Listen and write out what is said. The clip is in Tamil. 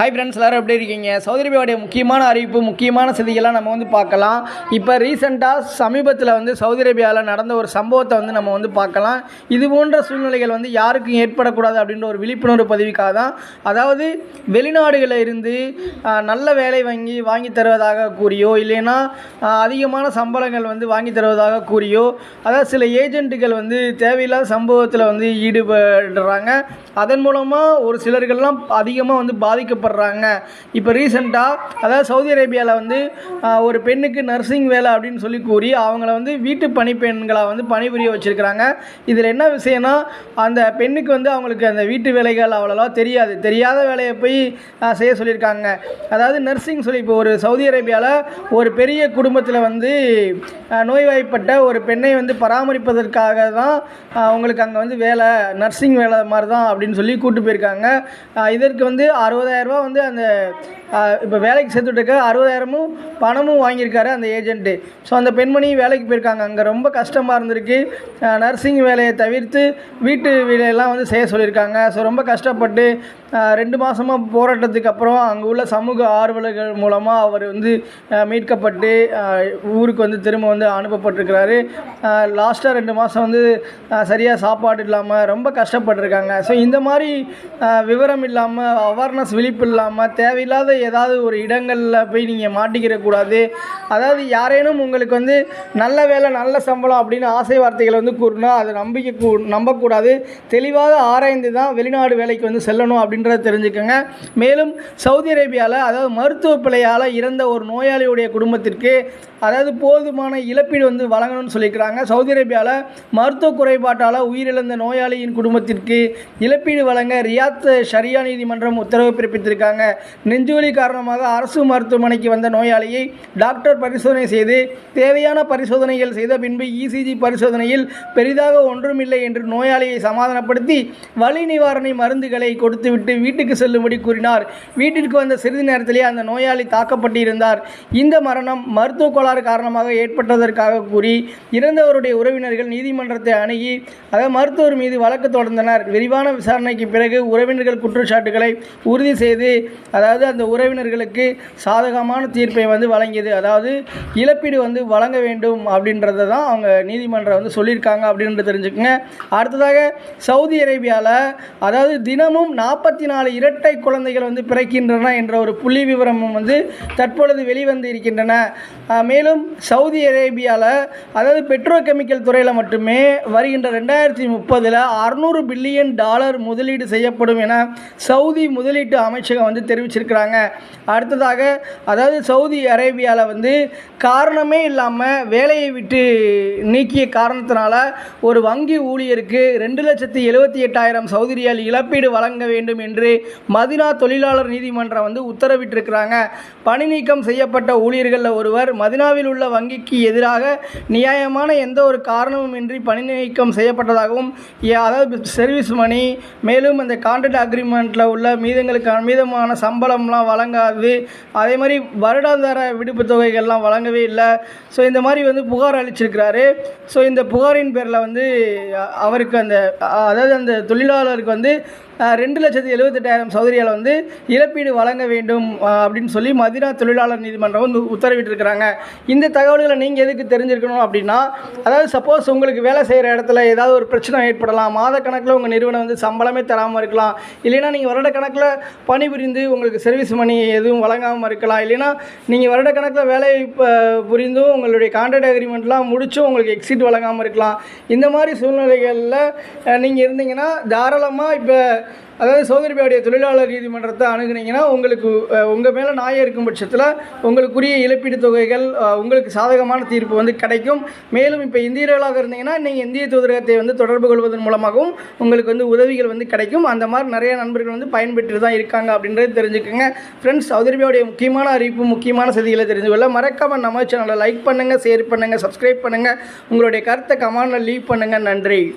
ஹாய் ஃப்ரெண்ட்ஸ் எல்லோரும் எப்படி இருக்கீங்க? சௌதரி முக்கியமான அறிவிப்பு முக்கியமான செய்திகளாக நம்ம வந்து பார்க்கலாம். இப்போ ரீசெண்டாக சமீபத்தில் வந்து சவுதி அரேபியாவில் நடந்த ஒரு சம்பவத்தை வந்து நம்ம வந்து பார்க்கலாம். இது போன்ற சூழ்நிலைகள் வந்து யாருக்கும் ஏற்படக்கூடாது அப்படின்ற ஒரு விழிப்புணர்வு பதிவுக்காக தான். அதாவது வெளிநாடுகளில் இருந்து நல்ல வேலை வாங்கி வாங்கி தருவதாக கூறியோ இல்லைன்னா அதிகமான சம்பளங்கள் வந்து வாங்கி தருவதாக கூறியோ அதாவது சில ஏஜென்ட்டுகள் வந்து தேவையில்லாத சம்பவத்தில் வந்து ஈடுபடுறாங்க. அதன் மூலமாக ஒரு சிலர்கள்லாம் அதிகமாக வந்து கஷ்டப்படுறாங்க. இப்போ ரீசெண்டாக அதாவது சவுதி அரேபியாவில் வந்து ஒரு பெண்ணுக்கு நர்சிங் வேலை அப்படின்னு சொல்லி கூறி அவங்கள வந்து வீட்டு பணிப்பெண்களாக வந்து பணிபுரிய வச்சுருக்கிறாங்க. இதில் என்ன விஷயம்னா அந்த பெண்ணுக்கு வந்து அவங்களுக்கு அந்த வீட்டு வேலைகள் அவ்வளோவா தெரியாது. தெரியாத வேலையை போய் செய்ய சொல்லியிருக்காங்க. அதாவது நர்சிங் சொல்லி இப்போ ஒரு சவுதி அரேபியாவில் ஒரு பெரிய குடும்பத்தில் வந்து நோய்வாய்ப்பட்ட ஒரு பெண்ணை வந்து பராமரிப்பதற்காக தான் அவங்களுக்கு அங்கே வந்து வேலை நர்சிங் வேலை மாதிரி தான் அப்படின்னு சொல்லி கூட்டு போயிருக்காங்க. இதற்கு வந்து அறுபதாயிரம் அறுபதாயிரரூபா வந்து அந்த இப்போ வேலைக்கு சேர்த்துட்டுக்க அறுபதாயிரமும் பணமும் வாங்கியிருக்காரு அந்த ஏஜென்ட்டு ஸோ அந்த பெண்மணி வேலைக்கு போயிருக்காங்க. அங்கே ரொம்ப கஷ்டமாக இருந்திருக்கு. நர்சிங் வேலையை தவிர்த்து வீட்டு வேலையெல்லாம் வந்து செய்ய சொல்லியிருக்காங்க. ஸோ ரொம்ப கஷ்டப்பட்டு ரெண்டு மாதமாக போராட்டத்துக்கு அப்புறம் அங்கே உள்ள சமூக ஆர்வலர்கள் மூலமாக அவர் வந்து மீட்கப்பட்டு ஊருக்கு வந்து திரும்ப வந்து அனுப்பப்பட்டிருக்கிறாரு. லாஸ்ட்டாக ரெண்டு மாதம் வந்து சரியாக சாப்பாடு இல்லாமல் ரொம்ப கஷ்டப்பட்டிருக்காங்க. ஸோ இந்த மாதிரி விவரம் இல்லாமல் அவேர்னஸ் விழிப்பு இல்லாமல் தேவையில்லாத ஏதாவது ஒரு இடங்களில் போய் நீங்கள் மாட்டிக்கிற கூடாது. அதாவது யாரேனும் உங்களுக்கு வந்து நல்ல வேலை நல்ல சம்பளம் அப்படின்னு ஆசை வார்த்தைகளை வந்து கூறினா அதை நம்பிக்கை கூ நம்பக்கூடாது. தெளிவாக ஆராய்ந்து தான் வெளிநாடு வேலைக்கு வந்து செல்லணும் அப்படின்றத தெரிஞ்சுக்கோங்க. மேலும் சவுதி அரேபியாவில் அதாவது மருத்துவ பிழையால் இறந்த ஒரு நோயாளியுடைய குடும்பத்திற்கு அதாவது போதுமான இழப்பீடு வந்து வழங்கணும்னு சொல்லியிருக்கிறாங்க. சவுதி அரேபியாவில் மருத்துவ குறைபாட்டால் உயிரிழந்த நோயாளியின் குடும்பத்திற்கு இழப்பீடு வழங்க ரியாத் ஷரியா நீதிமன்றம் உத்தரவு பிறப்பித்திருக்காங்க. நெஞ்சுவலி காரணமாக அரசு மருத்துவமனைக்கு வந்த நோயாளியை டாக்டர் பரிசோதனை செய்து தேவையான பரிசோதனைகள் செய்த பின்பு இசிஜி பரிசோதனையில் பெரிதாக ஒன்றுமில்லை என்று நோயாளியை சமாதானப்படுத்தி வலி நிவாரணை மருந்துகளை கொடுத்துவிட்டு வீட்டுக்கு செல்லும்படி கூறினார். வீட்டிற்கு வந்த சிறிது நேரத்திலே அந்த நோயாளி தாக்கப்பட்டிருந்தார். இந்த மரணம் மருத்துவ கோளாறு காரணமாக ஏற்பட்டதற்காக கூறி இறந்தவருடைய உறவினர்கள் நீதிமன்றத்தை அணுகி அதாவது மருத்துவர் மீது வழக்கு தொடர்ந்தனர். விரிவான விசாரணைக்கு பிறகு உறவினர்கள் குற்றச்சாட்டுகளை உறுதி செய்து அதாவது அந்த உறவினர்களுக்கு சாதகமான தீர்ப்பை வந்து வழங்கியது. அதாவது இழப்பீடு வந்து வழங்க வேண்டும் அப்படின்றத தான் அவங்க நீதிமன்றம் வந்து சொல்லியிருக்காங்க அப்படின்றது தெரிஞ்சுக்கோங்க. அடுத்ததாக சவுதி அரேபியாவில் அதாவது தினமும் நாற்பத்தி நாலு இரட்டை குழந்தைகள் வந்து பிறக்கின்றன என்ற ஒரு புள்ளி விவரமும் வந்து தற்பொழுது வெளிவந்து இருக்கின்றன. ஆஹ் மேலும் சவுதி அரேபியாவில் அதாவது பெட்ரோ கெமிக்கல் துறையில் மட்டுமே வருகின்ற ரெண்டாயிரத்தி முப்பதில் அறுநூறு பில்லியன் டாலர் முதலீடு செய்யப்படும் என சவுதி முதலீட்டு அமைச்சகம் வந்து தெரிவிச்சிருக்கிறாங்க. அடுத்ததாக அதாவது சவுதி அரேபியாவில் வந்து காரணமே இல்லாமல் வேலையை விட்டு நீக்கிய காரணத்தினால ஒரு வங்கி ஊழியருக்கு ரெண்டு லட்சத்தி எழுபத்தி எட்டாயிரம் சவுதி ரியால் இழப்பீடு வழங்க வேண்டும் என்று மதினா தொழிலாளர் நீதிமன்றம் வந்து உத்தரவிட்டிருக்கிறாங்க. பணி நீக்கம் செய்யப்பட்ட ஊழியர்களில் ஒருவர் மதினா மதினாவில் உள்ள வங்கிக்கு எதிராக நியாயமான எந்த ஒரு காரணமும் இன்றி பணி நீக்கம் செய்யப்பட்டதாகவும் ஏ- அதாவது சர்வீஸ் மணி மேலும் அந்த கான்ட்ராக்ட் அக்ரிமெண்ட்டில் உள்ள மீதங்களுக்கான மீதமான சம்பளம்லாம் வழங்காது. அதே மாதிரி வருடாந்திர விடுப்பு தொகைகள்லாம் வழங்கவே இல்லை. ஸோ இந்த மாதிரி வந்து புகார் அளிச்சிருக்கிறாரு. ஸோ இந்த புகாரின் பேரில் வந்து அவருக்கு அந்த அதாவது அந்த தொழிலாளருக்கு வந்து ரெண்டு லட்சத்தி எழுபத்தெட்டாயிரம் சௌதரியால் வந்து இழப்பீடு வழங்க வேண்டும் அப்படின்னு சொல்லி மதினா தொழிலாளர் நீதிமன்றம் வந்து உத்தரவிட்டிருக்கிறாங்க. இந்த தகவல்களை நீங்கள் எதுக்கு தெரிஞ்சிருக்கணும் அப்படின்னா அதாவது சப்போஸ் உங்களுக்கு வேலை செய்கிற இடத்துல ஏதாவது ஒரு பிரச்சனை ஏற்படலாம் மாத கணக்கில் உங்கள் நிறுவனம் வந்து சம்பளமே தராமல் இருக்கலாம் இல்லைன்னா நீங்கள் வருட கணக்கில் பணிபுரிந்து உங்களுக்கு சர்வீஸ் மணி எதுவும் வழங்காமல் இருக்கலாம் இல்லைன்னா நீங்கள் வருட கணக்கில் வேலை புரிந்தும் உங்களுடைய கான்ட்ராக்ட் அக்ரிமெண்ட்லாம் முடிச்சும் உங்களுக்கு எக்ஸிட் வழங்காமல் இருக்கலாம். இந்த மாதிரி சூழ்நிலைகளில் நீங்கள் இருந்தீங்கன்னா தாராளமாக இப்போ அதாவது சவுதி தொழிலாளர் நீதிமன்றத்தை அணுகுனீங்கன்னா உங்களுக்கு உங்கள் மேலே நாயம் இருக்கும் பட்சத்தில் உங்களுக்குரிய இழப்பீடு தொகைகள் உங்களுக்கு சாதகமான தீர்ப்பு வந்து கிடைக்கும். மேலும் இப்போ இந்தியர்களாக இருந்தீங்கன்னா நீங்கள் இந்திய தூதரகத்தை வந்து தொடர்பு கொள்வதன் மூலமாகவும் உங்களுக்கு வந்து உதவிகள் வந்து கிடைக்கும். அந்த மாதிரி நிறைய நண்பர்கள் வந்து பயன்பெற்று தான் இருக்காங்க அப்படின்றது தெரிஞ்சுக்கோங்க. ஃப்ரெண்ட்ஸ் சவுதி முக்கியமான அறிவிப்பு முக்கியமான செய்திகளை தெரிஞ்சு கொள்ள மறக்காமல் நம்ம சேனலை லைக் பண்ணுங்கள் ஷேர் பண்ணுங்கள் சப்ஸ்கிரைப் பண்ணுங்கள் உங்களுடைய கருத்தை கமெண்டில் லீவ் பண்ணுங்கள் நன்றி.